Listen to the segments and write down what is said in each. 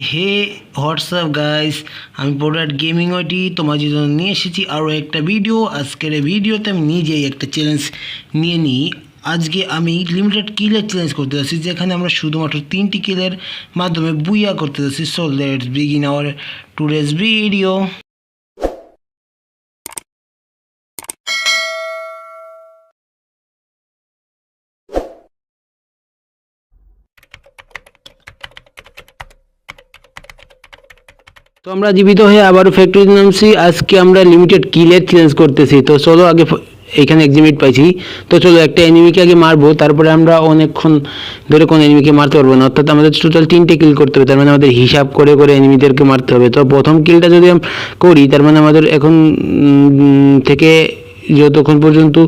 হে WhatsApp guys আমি product gaming ওইটি তোমাদের জন্য নিয়ে এসেছি আরও একটা ভিডিও আজকের এই ভিডিওতে আমি নিজেই একটা চ্যালেঞ্জ নিয়ে নিই। আজকে আমি লিমিটেড কিলের চ্যালেঞ্জ করতে যাচ্ছি, যেখানে আমরা শুধুমাত্র তিনটি কিলের মাধ্যমে বুইয়া করতে যাচ্ছি। So let's begin our today's video তো আমরা জীবিত হয়ে আবারও ফ্যাক্টরিতে নামছি। আজকে আমরা লিমিটেড কিলের চেঞ্জ করতেছি। তো চলো আগে এখানে এক্সিমিট পাইছি। তো চলো একটা এনিমিকে আগে মারবো। তারপরে আমরা অনেকক্ষণ ধরে কোনো এনিমিকে মারতে পারব না। অর্থাৎ আমাদের টোটাল তিনটে কিল করতে হবে। তার মানে আমাদের হিসাব করে করে এনিমিদেরকে মারতে হবে। তো প্রথম কিলটা যদি করি, তার মানে আমাদের এখন থেকে যতক্ষণ পর্যন্ত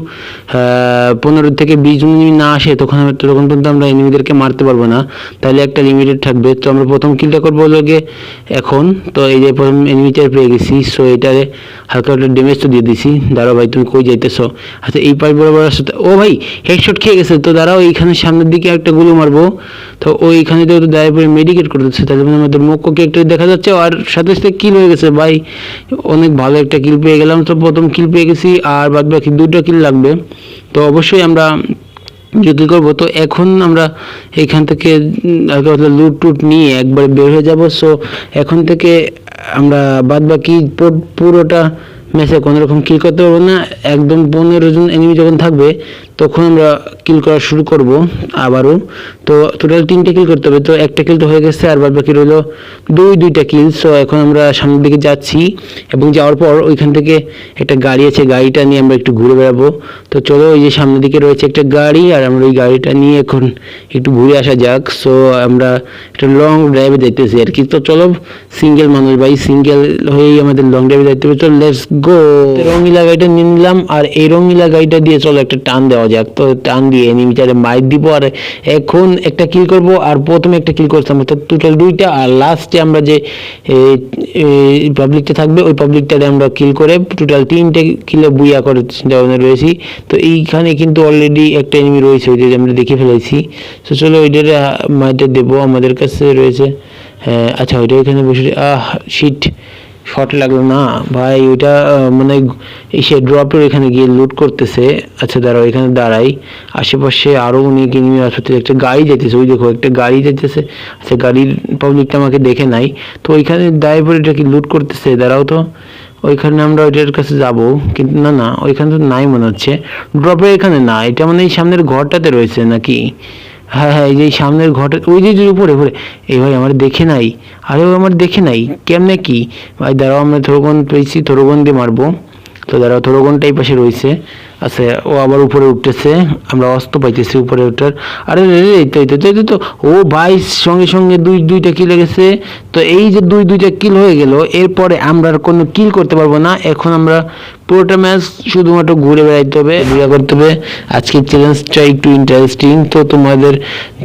পনেরো থেকে বিশ মিনিট না আসে, তখন ততক্ষণ পর্যন্ত আমরা এনিমিদেরকে মারতে পারব না। তাহলে একটা লিমিটেড থাকবে। তো আমরা প্রথম কিলটা করব লোকে এখন। তো এই যে প্রথম এনিমিটার পেয়ে গেছি সো এটারে হালকা একটা ড্যামেজ তো দিয়ে দিছি। দাঁড়াও ভাই, তুমি কই যাইতেছো? আচ্ছা এই পাশ বরাবর তো- ও ভাই হেডশট খেয়ে গেছে তো, দাঁড়াও, এইখানে সামনের দিকে একটা গুলো মারবো। তো ওইখানে তো দাঁড়িয়ে পরে মেডিকেট করতেছে, তাহলে আমাদের মুখকে একটু দেখা যাচ্ছে। আর সাথে সাথে কিল হয়ে গেছে, ভাই। অনেক ভালো একটা কিল পেয়ে গেলাম। তো প্রথম কিল পেয়ে গেছি, আর বাদ বাকি দুটো কিল লাগবে। তো অবশ্যই আমরা যে কী করব। তো এখন আমরা এখান থেকে লুট টুট নিয়ে একবার বের হয়ে যাব। সো এখন থেকে আমরা বাদ বাকি পুরোটা ম্যাচে কোনো রকম কিল করতে পারব না। একদম পনেরো জন এনিমি যখন থাকবে তখন আমরা কিল করা শুরু করব আবারও। তো টোটাল তিনটে কিল করতে হবে। তো একটা কিল তো হয়ে গেছে, আর বাকি রইল দুই, দুইটা কিল সো এখন আমরা সামনের দিকে যাচ্ছি এবং যাওয়ার পর ওইখান থেকে একটা গাড়ি আছে, গাড়িটা নিয়ে আমরা একটু ঘুরে বেড়াবো। তো চলো ওই যে সামনের দিকে রয়েছে একটা গাড়ি, আর আমরা ওই গাড়িটা নিয়ে এখন একটু ঘুরে আসা যাক। সো আমরা একটা লং ড্রাইভে যাইতেছি আর কি। তো চলো সিঙ্গেল মানুষ ভাই সিঙ্গেল হয়েই আমাদের লং ড্রাইভে যাইতে হবে। চলো লেটস গো রঙিলা গাড়িটা নিয়ে নিলাম, আর এই রঙিলা গাড়িটা দিয়ে চলো একটা টান দেওয়া যাক, তো টান দিয়ে এনিমিটারে মাইর দিব আর এখন একটা কিল করব আর প্রথমে একটা কিল করতাম অর্থাৎ টোটাল দুইটা আর লাস্টে আমরা যে পাবলিকটা থাকবে, ওই পাবলিকটাতে আমরা কিল করে টোটাল তিনটে কিলো বুইয়া করে চিন্তা ভাবনা রয়েছি। তো এইখানে কিন্তু অলরেডি একটা এনিমি রয়েছে ওই যে আমরা দেখে ফেলেছি। তো চলো ওইটারে মাইটা দেবো, আমাদের কাছে রয়েছে। হ্যাঁ আচ্ছা ওইটা এখানে বসে, আহ শিট শর্ট লাগল না। ভাই, ওইটা মানে এসে ড্রপের এখানে গিয়ে লুট করতেছে। আচ্ছা দাঁড়াও, এখানে দাঁড়াই। আশেপাশে আরও অনেক এনিমি আসতে একটা গাড়ি যেতেছে ওই দেখো, একটা গাড়ি যেতেছে আচ্ছা গাড়ির পাবলিকটা আমাকে দেখে নাই। তো ওইখানে ড্রাইভার এটা কি লুট করতেছে? দাঁড়াও তো। ওইখানে আমরা ওইটার কাছে যাব। কিন্তু না না, ওইখানে তো নাই মনে হচ্ছে। ড্রপের এখানে না, এটা মানে এই সামনের ঘরটাতে রয়েছে নাকি? হ্যাঁ হ্যাঁ এই যে সামনের ঘটে ওই যে উপরে উপরে। এই ভাই আমার দেখে নাই। আরে ও আমার দেখে নাই। কেমনে কি? ভাই দাঁড়াও, আমরা থরোগন পেয়েছি থরোগন দিয়ে মারবো। তো দাঁড়াও থরোগনটা এই পাশে রয়েছে। আচ্ছা ও আবার উপরে উঠতেছে আমরা অস্ত পাইতেছি উপরে ওঠার। আরে রে রে, এই তো এই তো ও ভাই সঙ্গে সঙ্গে দুই দুইটা কিল গেছে। তো এই যে দুই দুইটা কিল হয়ে গেল এরপরে আমরা আর কোনো কিল করতে পারব না। এখন আমরা পুরোটা ম্যাচ শুধুমাত্র ঘুরে বেড়াইতে হবে ঘুরে করতে হবে। আজকের চ্যালেঞ্জটা একটু ইন্টারেস্টিং তো তোমাদের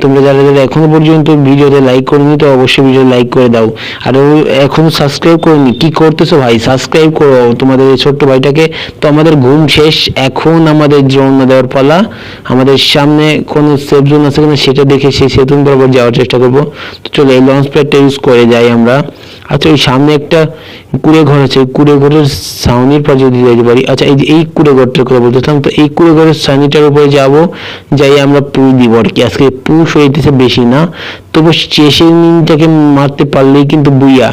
তোমরা যারা যারা এখনও পর্যন্ত ভিডিওতে লাইক করনি তো অবশ্যই ভিডিও লাইক করে দাও। আর এখনও সাবস্ক্রাইব করনি কি করতেছো ভাই? সাবস্ক্রাইব করো তোমাদের এই ছোট্ট ভাইটাকে। তো আমাদের ঘুম শেষ এখন আমাদের জন্ম দেওয়ার পালা। আমাদের সামনে কোনো সেফ জোন আছে কিনা সেটা দেখে সেই সেতুন বরাবর যাওয়ার চেষ্টা করব। তো চলো এই লঞ্চ প্যাডটা ইউজ করে যাই আমরা। আচ্ছা ওই সামনে একটা কুড়ে ঘর আছে কুড়ে ঘরের সাউনির পর যদি যাইতে পারি আচ্ছা এই যে এই কুড়ে ঘরটার কথা বলতেছিলাম তো এই কুড়ে ঘরের সাউনিটার উপরে যাব, যাই আমরা পুষ দিব আর কি। আজকে পুষ হইতেছে বেশি না, তবু শেষের মিনটাকে মারতে পারলেই কিন্তু বুইয়া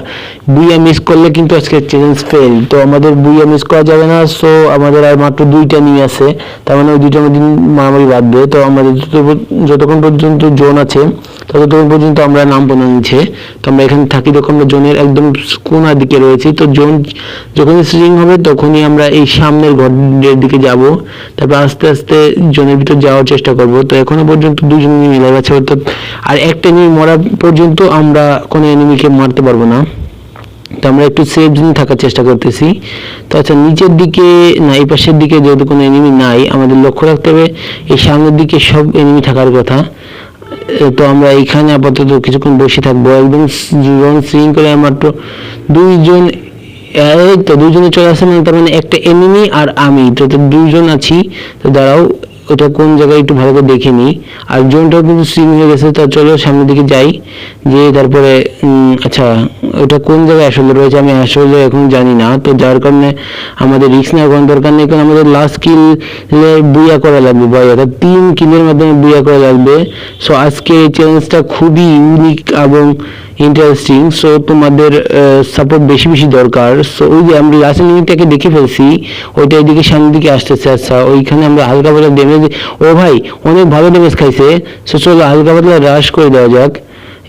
বুইয়া মিস করলে কিন্তু আজকে চ্যালেঞ্জ ফেল তো আমাদের বুইয়া মিস করা যাবে না সো আমাদের আর মাত্র দুইটা নিয়ে আছে, তার মানে ওই দুইটার মধ্যে মারামারি বাঁধবে তো আমাদের যতক্ষণ পর্যন্ত জোন আছে ততক্ষণ পর্যন্ত আমরা নাম বলে নিচ্ছে তো আমরা এখানে থাকি যখন আমরা জোনের একদম কোনার দিকে রয়েছি, তো জোন যখনই স্ট্রিং হবে তখনই আমরা এই সামনের ঘরের দিকে যাব। তারপর আস্তে আস্তে জোনের ভিতর যাওয়ার চেষ্টা করব। তো এখনও পর্যন্ত দুজন মিলে গেছে অর্থাৎ আর একটা নিয়ে মরা পর্যন্ত আমরা কোনো এনিমিকে মারতে পারব না। তো আমরা একটু সেফ জোন থাকার চেষ্টা করতেছি। তো আচ্ছা নিচের দিকে না, এই পাশের দিকে যেহেতু কোনো এনিমি নাই, আমাদের লক্ষ্য রাখতে হবে, এই সামনের দিকে সব এনিমি থাকার কথা। তো আমরা এইখানে আপাতত কিছুক্ষণ বসে থাকব। একদম জীবন শৃঙ্খলায় মাত্র দুইজন, এই তো দুজনে চলে আসে মানে তার মানে একটা এনিমি আর আমি। তো দুইজন আছি। তো দাঁড়াও ওটা কোন জায়গায় একটু ভালো করে দেখে নিই আর জোনটাও কিন্তু সিম হয়ে গেছে, তা চলো সামনের দিকে যাই। যে তারপরে আচ্ছা ওটা কোন জায়গায় আসলে রয়েছে আমি আসলে এখন জানি না। তো যার কারণে আমাদের রিক্স নেওয়ার কোনো দরকার নেই, কারণ আমাদের লাস্ট কিল বুয়া করা লাগবে ভাই। অর্থাৎ তিন কিলের মাধ্যমে বুয়া করা লাগবে। সো আজকে এই চ্যালেঞ্জটা খুবই ইউনিক এবং ইন্টারেস্টিং সো তোমাদের সাপোর্ট বেশি বেশি দরকার। সো ওই যে আমরা লাস্ট মিনিটটাকে দেখে ফেলছি, ওইটা এদিকে সামনের দিকে আসতেছে। আচ্ছা ওইখানে আমরা হালকা পাতলা ড্যামেজ ও ভাই, অনেক ভালো ড্যামেজ খাইছে। সো চলো হালকা পাতলা রাশ করে দেওয়া যাক।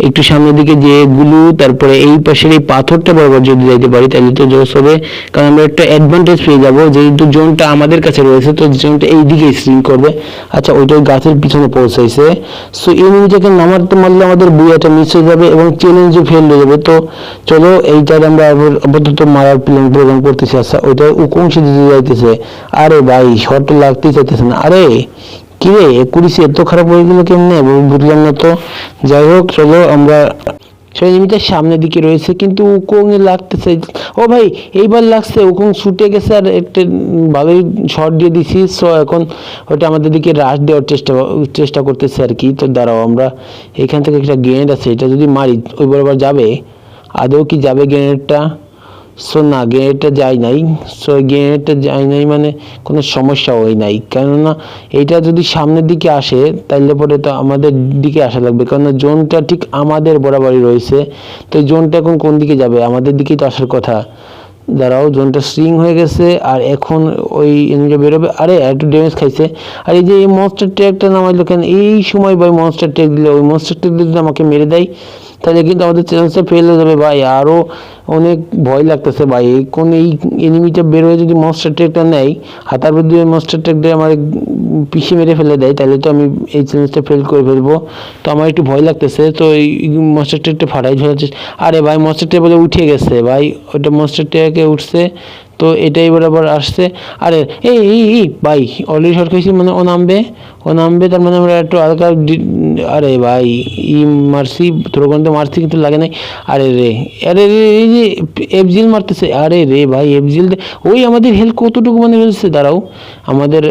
একটু সামনের দিকে যে গুলু, তারপরে এই পাশের এই পাথরটা বরাবর যদি যাইতে পারি, তাহলে তো জোস হবে। কারণ আমরা একটা অ্যাডভান্টেজ পেয়ে যাব, যেহেতু জোনটা আমাদের কাছে রয়েছে, তো জোনটা এই দিকে স্ট্রিং করবে। আচ্ছা ওইটা ওই গাছের পিছনে পৌঁছাইছে। সো এই নিমিটাকে নামাতে মারলে আমাদের বুয়াটা মিস হয়ে যাবে এবং চ্যালেঞ্জও ফেল হয়ে যাবে। তো চলো এইটার আমরা আপাতত মারার প্ল্যান প্রোগ্রাম করতেছি। আচ্ছা ওইটা উকংশে দিতে যাইতেছে? আরে ভাই শর্ট লাগতেই চাইতেছে না। আরে কি রে একুরিশে এত খারাপ হয়ে গেল কেমনে? বুঝলাম না তো। যাই হোক, চলো আমরা সেই লিমিটের সামনের দিকে রয়েছে, কিন্তু উকং এ লাগতেছে। ও ভাই, এইবার লাগছে উকং ছুটে গেছে আর একটা ভালোই শট দিয়ে দিছি। সো এখন ওটা আমাদের দিকে রাশ দেওয়ার চেষ্টা চেষ্টা করতেছে আর কি। তো দাঁড়াও আমরা, এখান থেকে একটা গ্রেনেড আছে, এটা যদি মারি ওই বরাবর যাবে? আদৌ কি যাবে গ্রেনেডটা সো না গ্রেনেডটা যায় নাই। সো গ্রেনেডটা যায় নাই মানে কোনো সমস্যা হয় নাই। কেননা এটা যদি সামনের দিকে আসে তাহলে পরে তো আমাদের দিকে আসা লাগবে। কেননা জোনটা ঠিক আমাদের বরাবরই রয়েছে। তো জোনটা এখন কোন দিকে যাবে? আমাদের দিকেই তো আসার কথা। দাঁড়াও, জোনটা স্ট্রিং হয়ে গেছে, আর এখন ওই এনিমিটা বেরোবে। আরে একটু ড্যামেজ খাইছে। আর এই যে এই মনস্টার ট্র্যাকটা নামাইলো কেন? এই সময় ভাই মনস্টার ট্র্যাক দিলে, ওই মনস্টার ট্র্যাক যদি আমাকে মেরে দেয় তাহলে কিন্তু আমাদের চ্যালেঞ্জটা ফেল হয়ে যাবে ভাই। আরও অনেক ভয় লাগতেছে ভাই। এই কোন এই এনিমিটা বের হয়ে যদি মনস্টার ট্র্যাকটা নেয়, হাতার মধ্যে মনস্টার ট্র্যাকটা আমার পিছিয়ে মেরে ফেলে দেয়, তাহলে তো আমি এই চ্যালেঞ্জটা ফেল করে ফেলব। তো আমার একটু ভয় লাগতেছে, তো এই মনস্টার ট্রেকটা ফাটাই ঝোলার চেষ্টা আরে ভাই মনস্টার ট্র্যাক বলে উঠে গেছে ভাই। ওটা মনস্টার ট্র্যাকে উঠছে, তো এটাই বরাবর আসছে। আরে, এই ভাই অলরেডি শর্ট খাইছি মানে ও নামবে? ও নামবে তার মানে আমরা একটু হালকা আরে ভাই, ই মারছি থ্রোগন্তে মারছি কিন্তু লাগে নাই। আরে রে আরে রে, এই যে এফজিল মারতেছে, আরে রে ভাই এফজিল ওই আমাদের হেলথ কতটুকু মানে হয়েছে, দাঁড়াও। আমাদের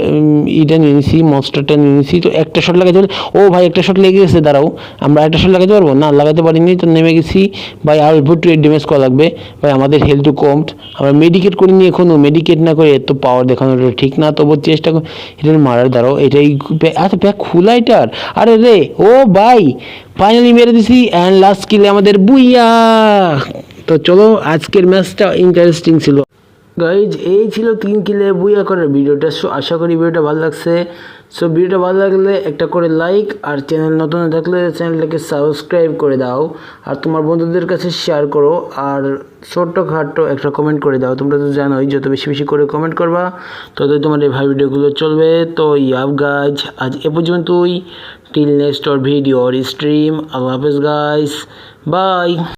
ইটা নিয়ে নিছি মনস্টারটা নিয়ে তো একটা শট লাগাতে পারলে ও ভাই, একটা শট লেগে গেছে, দাঁড়াও। আমরা একটা শট লাগাতে পারব? না লাগাতে পারিনি, তো নেমে গেছি। ভাই, আর একটু ড্যামেজ করা লাগবে। ভাই, আমাদের হেলথ কম। আমরা মেডিকেট করিনি এখনও মেডিকেট না করে এত পাওয়ার দেখানোটা ঠিক না তবু চেষ্টা এটা মারার, দাঁড়াও, এটাই আচ্ছা ব্যাগ খোলা এটার আরে রে, ও ভাই ফাইনালি মেরে দিছি অ্যান্ড লাস্ট কিলে আমাদের বুইয়া। তো চলো, আজকের ম্যাচটা ইন্টারেস্টিং ছিল। গাইজ এই ছিল তিন কিলে বুইয়া করার ভিডিওটা আশা করি ভিডিওটা ভালো লাগছে। সো ভিডিওটা ভালো লাগলে একটা করে লাইক আর চ্যানেল নতুন থাকলে চ্যানেলটাকে সাবস্ক্রাইব করে দাও আর তোমার বন্ধুদের কাছে শেয়ার করো আর ছোট্ট খাট্ট একটা কমেন্ট করে দাও। তোমরা তো জানোই, যত বেশি বেশি করে কমেন্ট করবা, ততই তোমার এই ভাই ভিডিওগুলো চলবে। তো ইয়াব গাইজ আজ এ পর্যন্তই। টিল নেক্সট ভিডিও আর স্ট্রিম আল্লাহ হাফেজ গাইস বাই